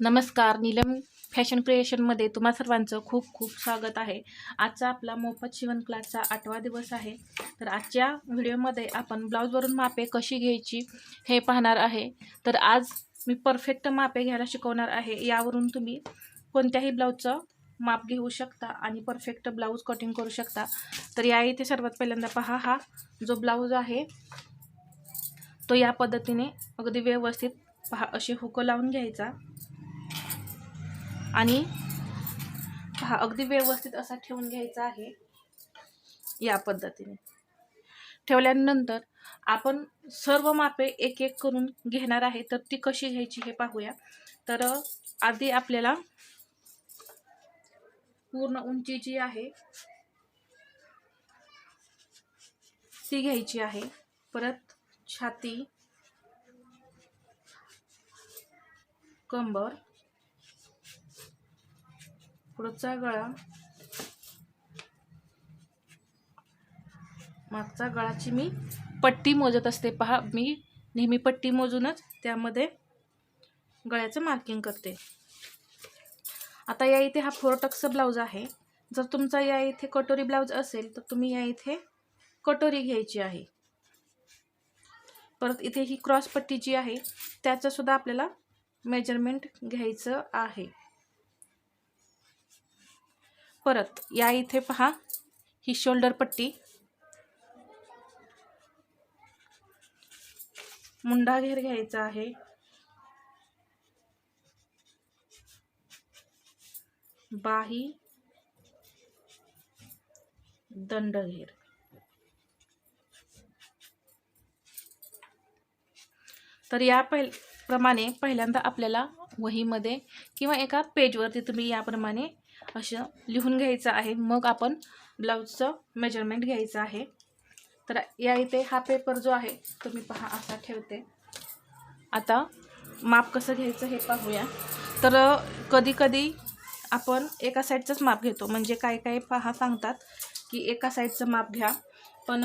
नमस्कार नीलम फॅशन क्रिएशनमध्ये तुम्हा सर्वांचं खूप खूप स्वागत आहे. आजचा आपला मोफत शिवण क्लासचा आठवा दिवस आहे. तर आजच्या व्हिडिओमध्ये आपण ब्लाऊजवरून मापे कशी घ्यायची हे पाहणार आहे. तर आज मी परफेक्ट मापे घ्यायला शिकवणार आहे. यावरून तुम्ही कोणत्याही ब्लाऊजचं माप घेऊ शकता आणि परफेक्ट ब्लाऊज कटिंग करू शकता. तर या इथे सर्वात पहिल्यांदा पहा हा जो ब्लाऊज आहे तो या पद्धतीने अगदी व्यवस्थित पहा असे हुकं लावून घ्यायचा. आणि हा अगदी व्यवस्थित असा ठेवून घ्यायचा आहे या पद्धतीने. ठेवल्यानंतर आपण सर्व मापे एक एक करून घेणार आहे. तर ती कशी घ्यायची हे पाहूया. तर आधी आपल्याला पूर्ण उंची जी आहे ती घ्यायची आहे. परत छाती कंबर पुढचा गळा. मागचा गळाची मी पट्टी मोजत असते. पहा मी नेहमी पट्टी मोजूनच त्यामध्ये गळ्याचं मार्किंग करते. आता या इथे हा फोर ब्लाऊज आहे. जर तुमचा या इथे कटोरी ब्लाऊज असेल तर तुम्ही या इथे कटोरी घ्यायची आहे. परत इथे ही क्रॉस पट्टी जी आहे त्याचं सुद्धा आपल्याला मेजरमेंट घ्यायचं आहे. परत या इथे पहा. ही शोल्डर पट्टी. मुंडा घेर घ्यायचा आहे. बाही. दंड घेर. तर या पहिल प्रमाणे पहिल्यांदा आपल्याला वहीमध्ये किंवा एका पेजवरती तुम्ही याप्रमाणे असं लिहून घ्यायचं आहे. मग आपण ब्लाऊजचं मेजरमेंट घ्यायचं आहे. तर या इथे हा पेपर जो आहे तो मी पहा असा ठेवते. आता माप कसं घ्यायचं हे पाहूया. तर कधी कधी आपण एका साईडचंच माप घेतो. म्हणजे काय काय पहा सांगतात की एका साईडचं माप घ्या. पण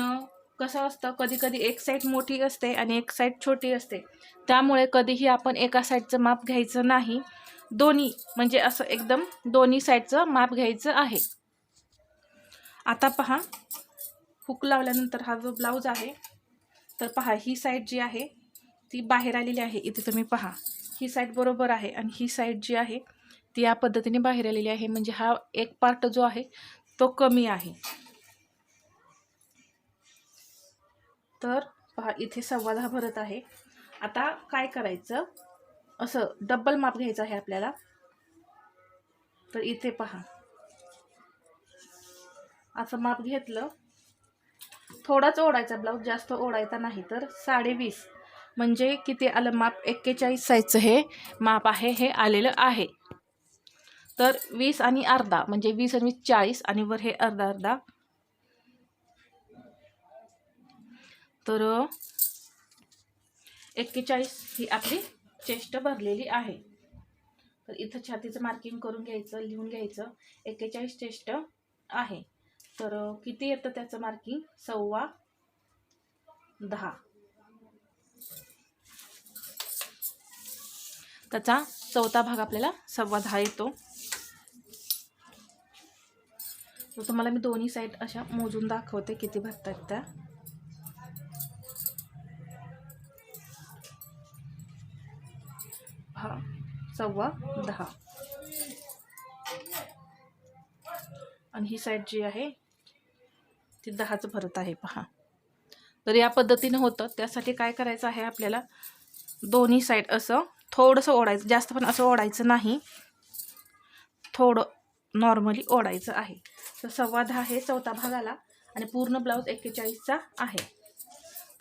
कसं असतं कधी कधी एक साईड मोठी असते आणि एक साईड छोटी असते. त्यामुळे कधीही आपण एका साईडचं माप घ्यायचं नाही. दोन्ही म्हणजे असं एकदम दोन्ही साईडचं माप घ्यायचं आहे. आता पहा हुक लावल्यानंतर हा जो ब्लाऊज आहे तर पहा ही साईड जी आहे ती बाहेर आलेली आहे. इथे तुम्ही पहा ही साईड बरोबर आहे आणि ही साईड जी आहे ती या पद्धतीने बाहेर आलेली आहे. म्हणजे हा एक पार्ट जो आहे तो कमी आहे. तर पहा इथे सव्वा दहा भरत आहे. आता काय करायचं? असं डब्बल माप घ्यायचं आहे आपल्याला. तर इथे पहा. असं माप घेतलं. थोडाच ओढायचा ब्लाऊज जास्त ओढायचा नाही तर साडेवीस. म्हणजे किती आलं माप एक्केचाळीस साईजचं हे माप आहे हे आलेलं आहे. तर वीस आणि अर्धा म्हणजे वीस आणि वीस चाळीस आणि वर हे अर्धा अर्धा. तर एक्केचाळीस ही आपली चेष्ट भरलेली आहे. तर इथं छातीचं मार्किंग करून घ्यायचं लिहून घ्यायचं एक्केचाळीस चेष्ट आहे. तर किती येतं त्याचं मार्किंग सव्वा दहा. त्याचा चौथा भाग आपल्याला सव्वा दहा येतो. तुम्हाला मी दोन्ही साईड अशा मोजून दाखवते किती भरतात त्या. सव्वा दहा. आणि ही साईड जी आहे ती दहाचं भरत आहे पहा. तर या पद्धतीनं होतं. त्यासाठी काय करायचं आहे आपल्याला? दोन्ही साईड असं थोडंसं ओढायचं. जास्त पण असं ओढायचं नाही. थोडं नॉर्मली ओढायचं आहे. तर सव्वा दहा हे चौथा भाग आला आणि पूर्ण ब्लाऊज एक्केचाळीसचा आहे.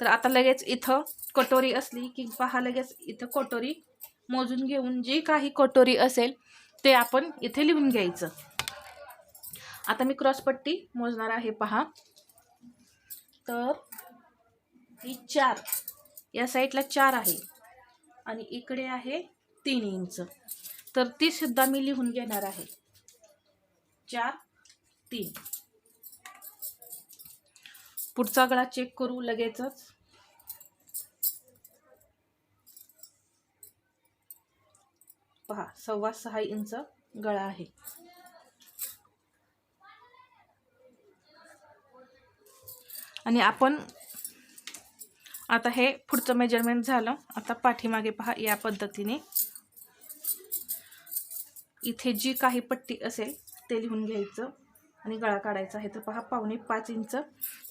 तर आता लगेच इथं कटोरी असली की पहा लगेच इथं कटोरी मोजून घेऊन जी काही कटोरी असेल ते आपण इथे लिहून घ्यायचं. आता मी क्रॉसपट्टी मोजणार आहे पहा. तर ही चार या साईडला चार आहे आणि इकडे आहे तीन इंच. तर ती सुद्धा मी लिहून घेणार आहे. चार तीन. पुढचा गळा चेक करू लगेचच. पहा सव्वा सहा इंच गळा आहे. आणि आपण आता हे पुढचं मेजरमेंट झालं. आता पाठीमागे पहा या पद्धतीने. इथे जी काही पट्टी असेल ते लिहून घ्यायचं आणि गळा काढायचा आहे. तर पहा पावणे पाच इंच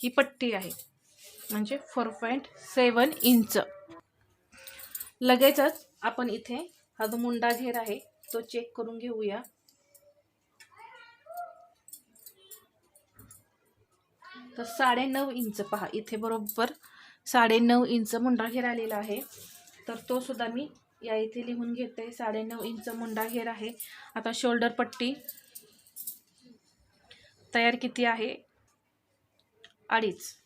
ही पट्टी आहे. म्हणजे फोर पॉईंट सेवन इंच. लगेचच आपण इथे हा जो मुंडा घेर आहे तो चेक करून घेऊया. तर साडे नऊ इंच पहा इथे बरोबर साडे नऊ इंच मुंडा घेर आलेला आहे. तर तो सुद्धा मी या इथे लिहून घेते साडे नऊ इंच मुंडा घेर आहे. आता शोल्डर पट्टी तयार किती आहे? अडीच.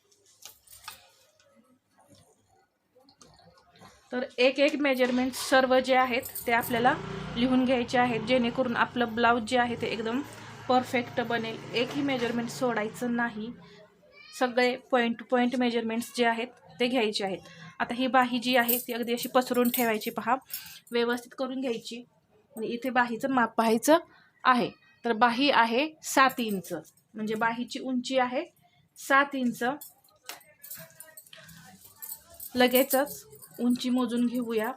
तर एक एक मेजरमेंट सर्व जे आहेत ते आपल्याला लिहून घ्यायचे आहेत. जेणेकरून आपलं ब्लाऊज जे आहे ते एकदम परफेक्ट बनेल. एकही मेजरमेंट सोडायचं नाही. सगळे पॉईंट टू पॉईंट मेजरमेंट्स जे आहेत ते घ्यायचे आहेत. आता ही बाही जी आहे ती अगदी अशी पसरून ठेवायची पहा. व्यवस्थित करून घ्यायची. आणि इथे बाहीचं माप पाहायचं आहे. तर बाही आहे सात इंच. म्हणजे बाहीची उंची आहे सात इंच. लगेचच उंची मोजून घेऊया.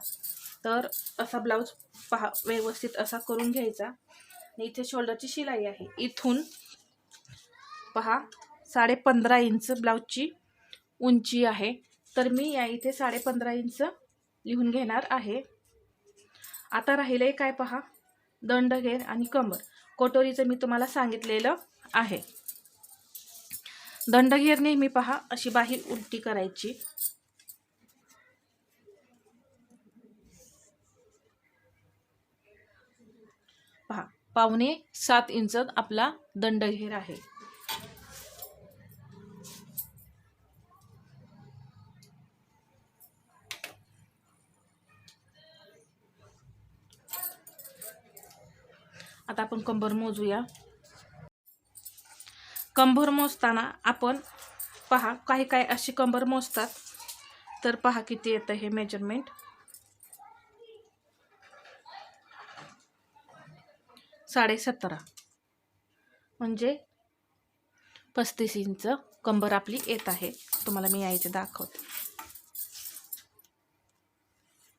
तर असा ब्लाऊज पहा व्यवस्थित असा करून घ्यायचा. आणि इथे शोल्डरची शिलाई आहे. इथून पहा साडे पंधरा इंच ब्लाऊजची उंची आहे. तर मी या इथे साडे पंधरा इंच लिहून घेणार आहे. आता राहिले काय पहा? दंडघेर आणि कमर. कोटोरीचं मी तुम्हाला सांगितलेलं आहे. दंडघेर नेहमी पहा अशी बाही उलटी करायची. पहा पावणे सात इंच आपला दंडघेर आहे. आता आपण कंबर मोजूया. कंबर मोजताना आपण पहा काही काय अशी कंबर मोजतात. तर पहा किती येतं हे मेजरमेंट साडेसतरा. म्हणजे पस्तीस इंच कंबर आपली येत आहे. तुम्हाला मी यायचे दाखवते.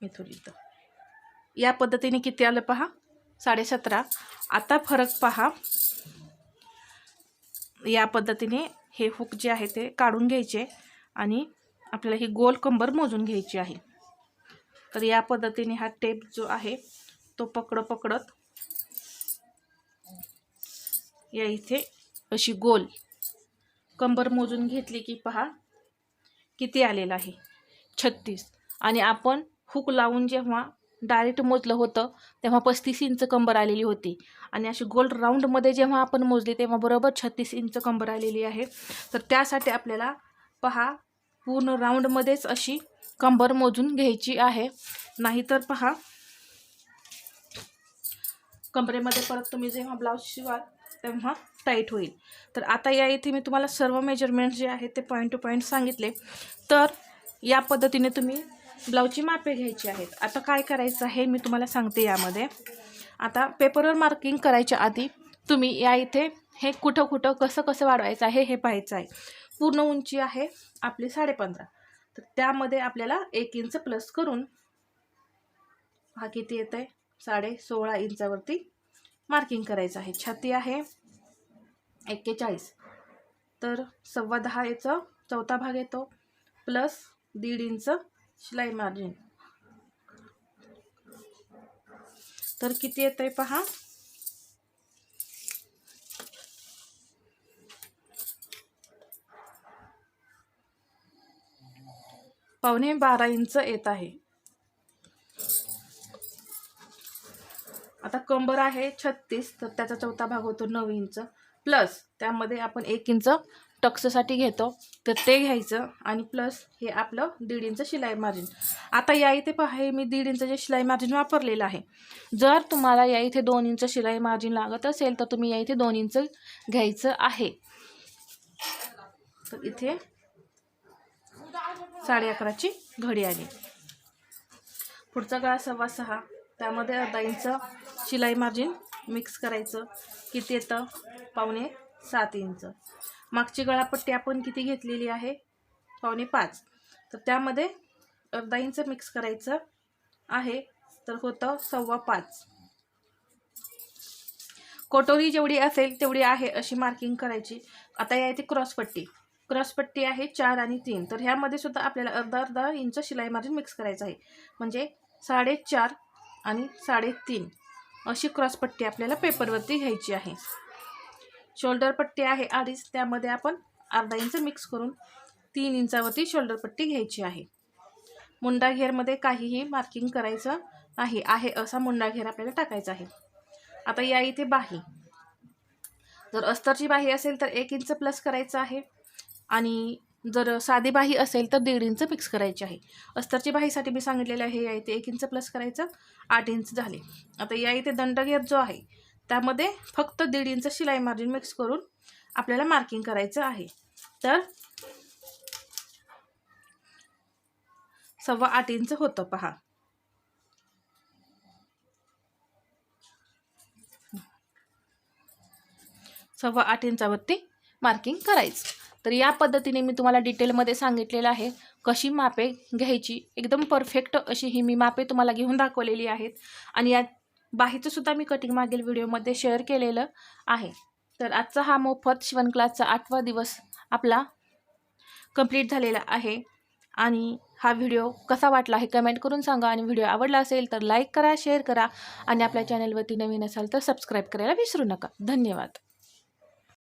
मी थोडी या पद्धतीने किती आलं पहा? साडेसतरा. आता फरक पहा. या पद्धतीने हे हुक जे आहे ते काढून घ्यायचे आणि आपल्याला ही गोल कंबर मोजून घ्यायची आहे. तर या पद्धतीने हा टेप जो आहे तो पकडत पकडत या इथे अशी गोल कंबर मोजून घेतली की पहा किती आलेलं आहे. छत्तीस. आणि आपण हुक लावून जेव्हा डायरेक्ट मोजलं होतं तेव्हा पस्तीस इंच कंबर आलेली होती. आणि अशी गोल्ड राऊंडमध्ये जेव्हा आपण मोजली तेव्हा बरोबर छत्तीस इंच कंबर आलेली आहे. तर त्यासाठी आपल्याला पहा पूर्ण राऊंडमध्येच अशी कंबर मोजून घ्यायची आहे. नाहीतर पहा कंबरेमध्ये परत तुम्ही जेव्हा ब्लाऊज शिवाल तेव्हा टाईट होईल. तर आता या इथे मी तुम्हाला सर्व मेजरमेंट जे आहेत ते पॉईंट टू पॉईंट सांगितले. तर या पद्धतीने तुम्ही ब्लाऊजची मापे घ्यायची आहेत. आता काय करायचं आहे मी तुम्हाला सांगते यामध्ये. आता पेपरवर मार्किंग करायच्या आधी तुम्ही या इथे हे कुठं कुठं कसं कसं वाढवायचं आहे हे पाहायचं आहे. पूर्ण उंची आहे आपली साडेपंधरा. तर त्यामध्ये आपल्याला एक इंच प्लस करून हा किती येतं आहे साडे सोळा इंचावरती मार्किंग करायचं आहे. छाती आहे एक्केचाळीस. तर सव्वा दहा याचा चौथा भाग येतो. प्लस दीड इंच शिलाई मार्जिन तर किती येत आहे पहा? पावणे बारा इंच येत आहे. आता कंबर आहे छत्तीस तर त्याचा चौथा भाग होतो नऊ इंच. प्लस त्यामध्ये आपण एक इंच टक्ससाठी घेतो तर ते घ्यायचं. आणि प्लस हे आपलं दीड इंच शिलाई मार्जिन आता या इथे पहा हे मी दीड इंच जे शिलाई मार्जिन वापरलेलं आहे. जर तुम्हाला या इथे दोन इंच शिलाई मार्जिन लागत असेल तर तुम्ही या इथे दोन इंच घ्यायचं आहे. तर इथे साडे अकराची घडी आली. पुढचा गळा सव्वा सहा. त्यामध्ये अर्धा इंच शिलाई मार्जिन मिक्स करायचं किती येतं? पावणे सात इंच. मागची गळापट्टी आपण किती घेतलेली आहे? पावणे पाच. तर त्यामध्ये अर्धा इंच मिक्स करायचं आहे तर होतं सव्वा पाच. कोटोरी जेवढी असेल तेवढी आहे अशी मार्किंग करायची. आता या येते क्रॉसपट्टी क्रॉसपट्टी आहे चार आणि तीन. तर ह्यामध्ये सुद्धा आपल्याला अर्धा अर्धा इंच शिलाई मार्जिन मिक्स करायचं आहे. म्हणजे साडेचार आणि साडेतीन अशी क्रॉसपट्टी आपल्याला पेपरवरती घ्यायची आहे. शोल्डर पट्टी आहे अडीच त्यामध्ये आपण अर्धा इंच मिक्स करून तीन इंचावरती शोल्डर पट्टी घ्यायची आहे. मुंडा घेरमध्ये काहीही मार्किंग करायचं नाही आहे असा मुंडा घेर आपल्याला टाकायचा आहे. आता या इथे बाही. जर अस्तरची बाही असेल तर एक इंच प्लस करायचं आहे आणि जर साधी बाही असेल तर दीड इंच मिक्स करायची आहे. अस्तरची बाहीसाठी मी सांगितलेलं आहे या इथे एक इंच प्लस करायचं आठ इंच झाले. आता या इथे दंडघेर जो आहे त्यामध्ये फक्त दीड इंच शिलाई मार्जिन मिक्स करून आपल्याला मार्किंग करायचं आहे. तर सव्वा आठ इंच होतं पहा. सव्वा आठ इंचावरती मार्किंग करायचं. तर या पद्धतीने मी तुम्हाला डिटेलमध्ये सांगितलेलं आहे. कशी मापे घ्यायची? एकदम परफेक्ट अशी ही मी मापे तुम्हाला घेऊन दाखवलेली आहेत. आणि या बाहेरचंसुद्धा मी कटिंग मागील व्हिडिओमध्ये शेअर केलेलं आहे. तर आजचा हा मोफत शिवण क्लासचा आठवा दिवस आपला कंप्लीट झालेला आहे. आणि हा व्हिडिओ कसा वाटला हे कमेंट करून सांगा. आणि व्हिडिओ आवडला असेल तर लाईक करा शेअर करा. आणि आपल्या चॅनलवरती नवीन असाल तर सबस्क्राईब करायला विसरू नका. धन्यवाद.